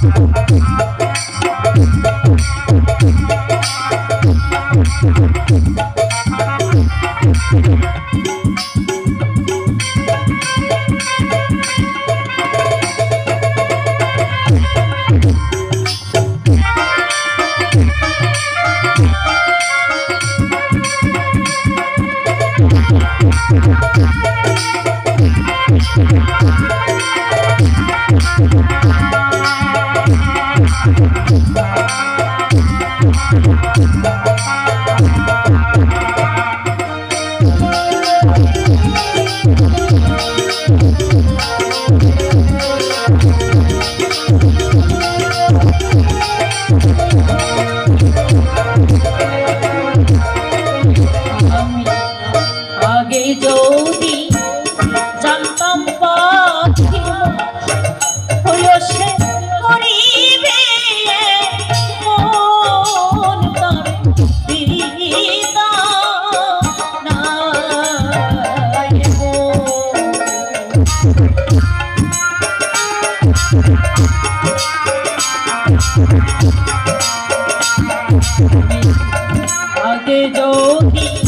আমি आगे जो ही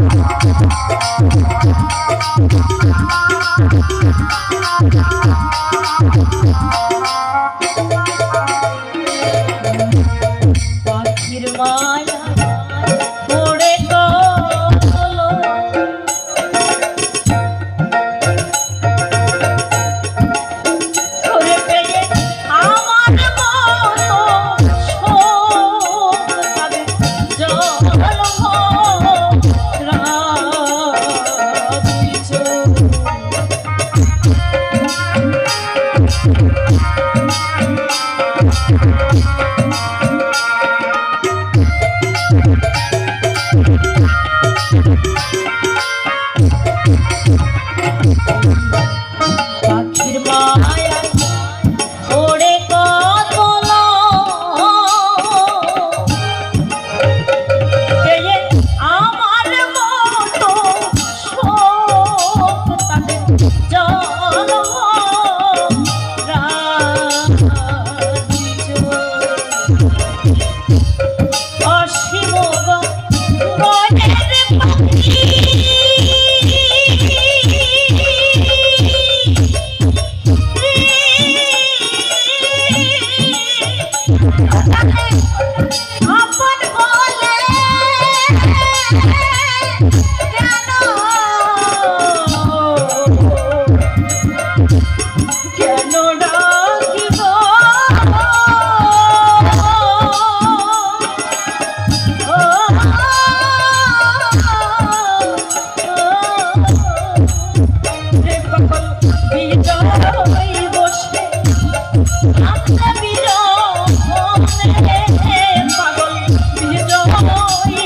পাখির মা Thank you. 我